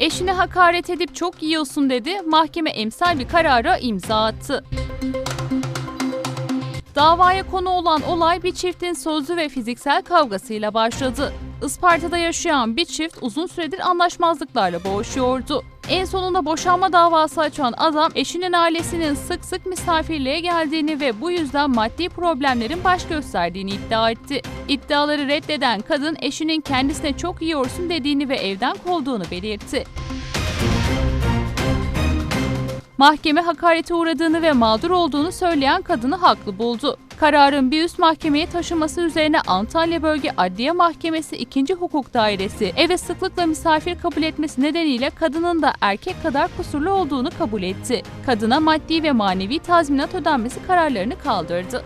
Eşine hakaret edip çok yiyorsun dedi, mahkeme emsal bir karara imza attı. Davaya konu olan olay bir çiftin sözlü ve fiziksel kavgasıyla başladı. Isparta'da yaşayan bir çift uzun süredir anlaşmazlıklarla boğuşuyordu. En sonunda boşanma davası açan adam eşinin ailesinin sık sık misafirliğe geldiğini ve bu yüzden maddi problemlerin baş gösterdiğini iddia etti. İddiaları reddeden kadın eşinin kendisine çok yiyorsun dediğini ve evden kovduğunu belirtti. Mahkeme hakarete uğradığını ve mağdur olduğunu söyleyen kadını haklı buldu. Kararın bir üst mahkemeye taşınması üzerine Antalya Bölge Adliye Mahkemesi 2. Hukuk Dairesi eve sıklıkla misafir kabul etmesi nedeniyle kadının da erkek kadar kusurlu olduğunu kabul etti. Kadına maddi ve manevi tazminat ödenmesi kararlarını kaldırdı.